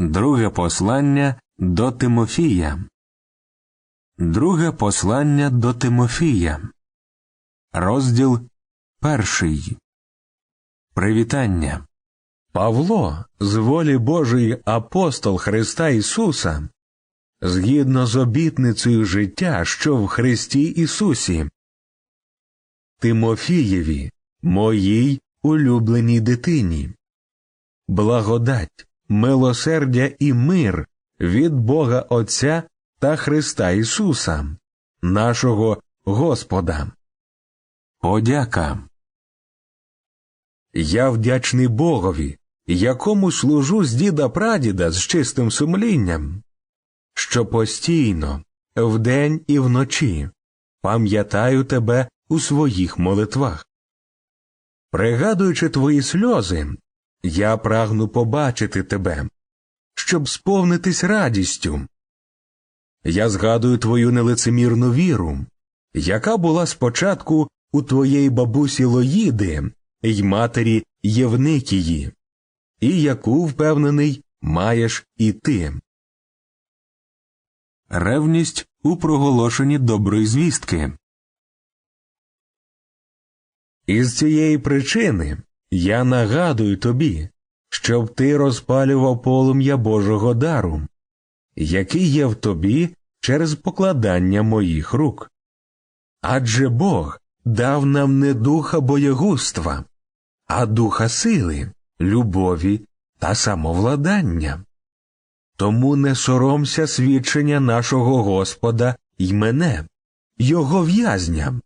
Друге послання до Тимофія. Друге послання до Тимофія. Розділ перший. Привітання. Павло, з волі Божої апостол Христа Ісуса, згідно з обітницею життя, що в Христі Ісусі. Тимофієві, моїй улюбленій дитині. Благодать, милосердя і мир від Бога Отця та Христа Ісуса, нашого Господа. Подяка. Я вдячний Богові, якому служу з діда прадіда з чистим сумлінням, що постійно, вдень і вночі, пам'ятаю тебе у своїх молитвах. Пригадуючи твої сльози, я прагну побачити тебе, щоб сповнитись радістю. Я згадую твою нелицемірну віру, яка була спочатку у твоєї бабусі Лоїди й матері Євникії, і яку, впевнений, маєш і ти. Ревність у проголошенні доброї звістки. Із цієї причини я нагадую тобі, щоб ти розпалював полум'я Божого дару, який є в тобі через покладання моїх рук. Адже Бог дав нам не духа боєгуства, а духа сили, любові та самовладання. Тому не соромся свідчення нашого Господа й мене, Його в'язня,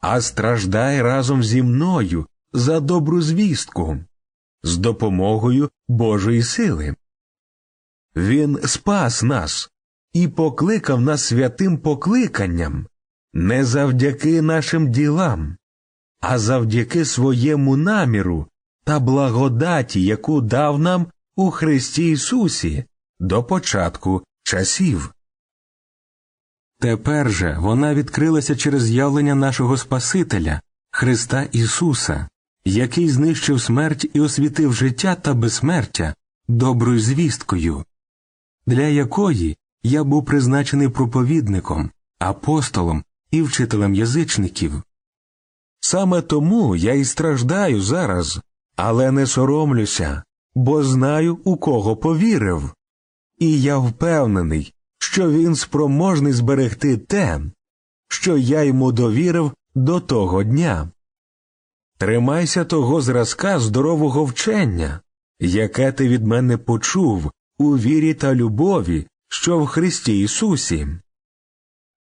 а страждай разом зі мною за добру звістку, з допомогою Божої сили. Він спас нас і покликав нас святим покликанням не завдяки нашим ділам, а завдяки своєму наміру та благодаті, яку дав нам у Христі Ісусі до початку часів. Тепер же вона відкрилася через явлення нашого Спасителя, Христа Ісуса, який знищив смерть і освітив життя та безсмертя доброю звісткою, для якої я був призначений проповідником, апостолом і вчителем язичників. Саме тому я і страждаю зараз, але не соромлюся, бо знаю, у кого повірив. І я впевнений, що він спроможний зберегти те, що я йому довірив до того дня. Тримайся того зразка здорового вчення, яке ти від мене почув у вірі та любові, що в Христі Ісусі.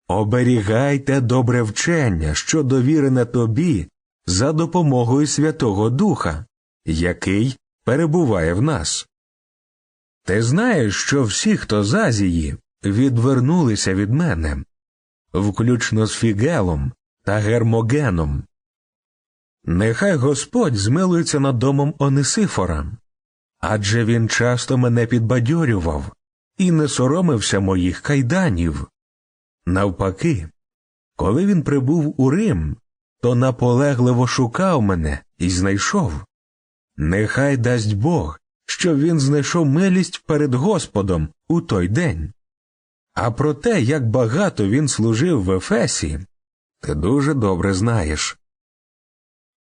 Оберігайте добре вчення, що довірене тобі за допомогою Святого Духа, який перебуває в нас. Ти знаєш, що всі, хто з Азії, відвернулися від мене, включно з Фігелом та Гермогеном. Нехай Господь змилується над домом Онисифора, адже він часто мене підбадьорював і не соромився моїх кайданів. Навпаки, коли він прибув у Рим, то наполегливо шукав мене і знайшов. Нехай дасть Бог, що він знайшов милість перед Господом у той день. А про те, як багато він служив в Ефесі, ти дуже добре знаєш.